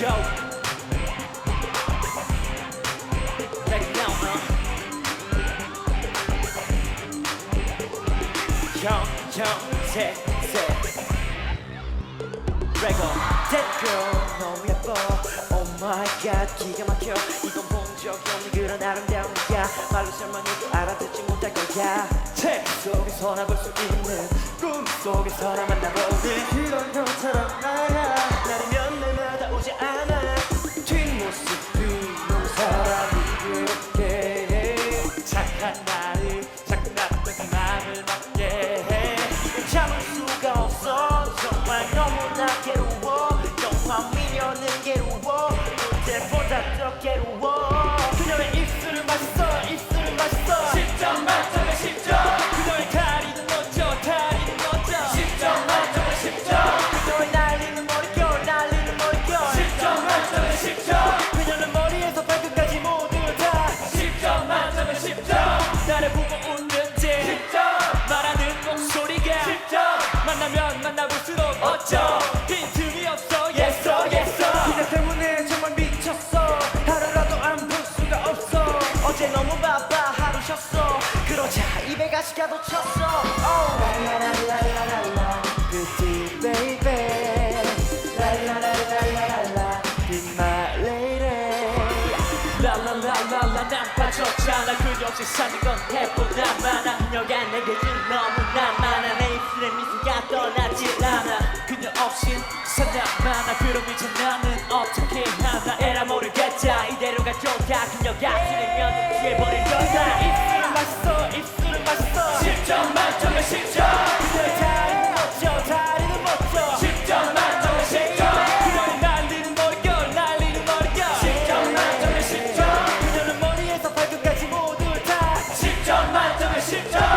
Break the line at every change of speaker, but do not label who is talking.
형형셋셋 레고 girl 너무 예뻐 Oh my god 기가 막혀 이건 본 적이 없는 그런 아름다움이야 말로 설명해도 알아듣지 못할 거야 책 속에서나 볼 수 있는 꿈 속에서나 만나보는 그런 형처럼 나야 때보다 더 괴로워. 그녀의 입술은 맛있어 입술은 맛있어. 10점 만점에 10점. 그녀의 다리는 멋져 다리는 멋져 10점 만점에 10점. 그녀의 날리는 머릿결 날리는 머릿결. 10점 만점에 10점. 그녀는 머리에서 발끝까지 모두 다. 10점 만점에 10점. 나를 보고 웃는지. 10점. 말하는 목소리가. 10점. 만나면 만나볼수록 어쩜 입에 가시가도 쳤어 oh. 빠졌잖아 그녀 없이 사는 건 해보다 많아 그녀가 내게 준 너무나 많아 내 입술에 미소가 떠나질 않아 그녀 없인 사나 많아 그럼 이제 나는 어떻게 하나 에라 모르겠다 이대로 가져가 십자